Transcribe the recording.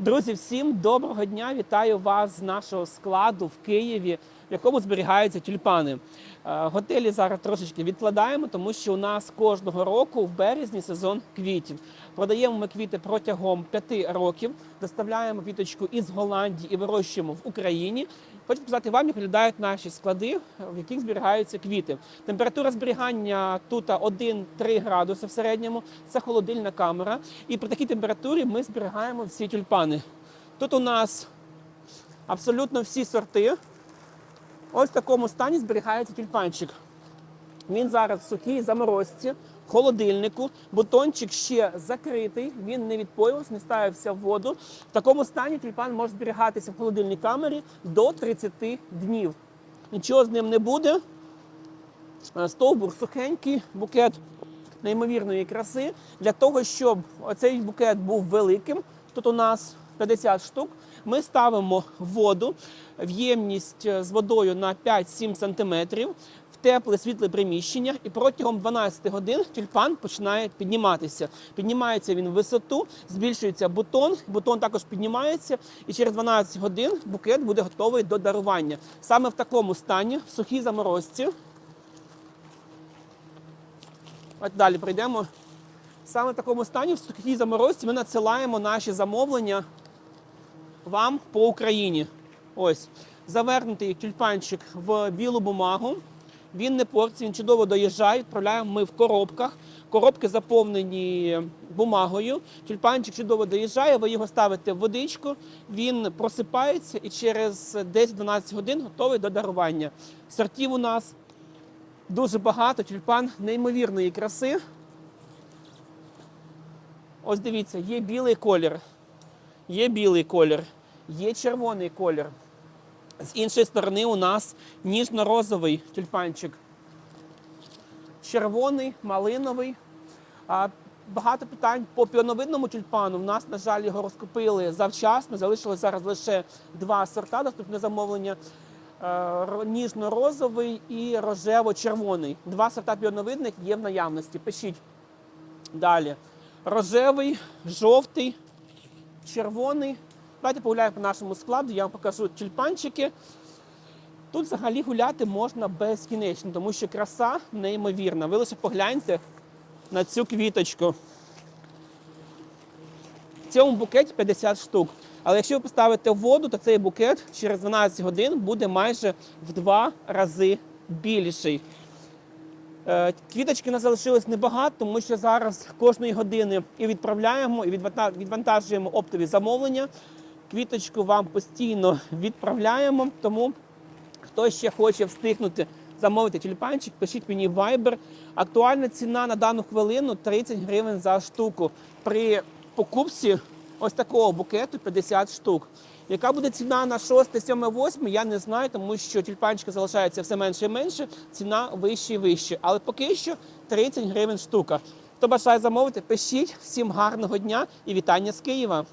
Друзі, всім доброго дня! Вітаю вас з нашого складу в Києві, в якому зберігаються тюльпани. Е, Готелі зараз трошечки відкладаємо, тому що у нас кожного року в березні сезон квітів. Продаємо ми квіти протягом п'яти років, доставляємо квіточку із Голландії і вирощуємо в Україні. Хочу показати вам, як виглядають наші склади, в яких зберігаються квіти. Температура зберігання тут 1-3 градуси в середньому. Це холодильна камера. І при такій температурі ми зберігаємо всі тюльпани. Тут у нас абсолютно всі сорти. Ось в такому стані зберігається тюльпанчик. Він зараз в сухій заморозці, в холодильнику. Бутончик ще закритий, він не відпоювався, не ставився в воду. В такому стані тюльпан може зберігатися в холодильній камері до 30 днів. Нічого з ним не буде. Е, Стовбур сухенький, букет неймовірної краси. Для того, щоб оцей букет був великим, тут у нас 50 штук. Ми ставимо воду в ємність е, з водою на 5-7 см тепле світле приміщення, і протягом 12 годин тюльпан починає підніматися. Піднімається він в висоту, збільшується бутон, бутон також піднімається, і через 12 годин букет буде готовий до дарування. Саме в такому стані, в сухій заморозці. От далі прийдемо. Саме в такому стані, в сухій заморозці, ми надсилаємо наші замовлення вам по Україні. Ось завернутий тюльпанчик в білу бумагу. Він не портиться, він чудово доїжджає. Відправляємо ми в коробках. Коробки заповнені бумагою. Тюльпанчик чудово доїжджає. Ви його ставите в водичку, він просипається і через 10-12 годин готовий до дарування. Сортів у нас дуже багато. Тюльпан неймовірної краси. Ось дивіться, є білий колір, є білий колір, є червоний колір. З іншої сторони у нас ніжно-розовий тюльпанчик. Червоний, малиновий. Багато питань по піоновидному тюльпану. У нас, на жаль, його розкупили завчасно. Залишилось зараз лише два сорта доступне замовлення. Е, Ніжно-розовий і рожево-червоний. Два сорта піоновидних є в наявності. Пишіть. Далі. Рожевий, жовтий, червоний. Давайте погуляємо по нашому складу, я вам покажу тюльпанчики. Тут взагалі гуляти можна безкінечно, тому що краса неймовірна. Ви лише погляньте на цю квіточку. В цьому букеті 50 штук. Але якщо ви поставите воду, то цей букет через 12 годин буде майже в два рази більший. Е, Квіточки нас залишилось небагато, тому що зараз кожної години і відправляємо, і відвантажуємо оптові замовлення. Квіточку вам постійно відправляємо. Тому хто ще хоче встигнути замовити тюльпанчик, пишіть мені Viber. Актуальна ціна на дану хвилину 30 гривень за штуку. При покупці ось такого букету 50 штук. Яка буде ціна на 6, 7, 8, я не знаю, тому що тюльпанчики залишаються все менше і менше, ціна вище і вище. Але поки що 30 гривень штука. Хто бажає замовити, пишіть. Всім гарного дня і вітання з Києва.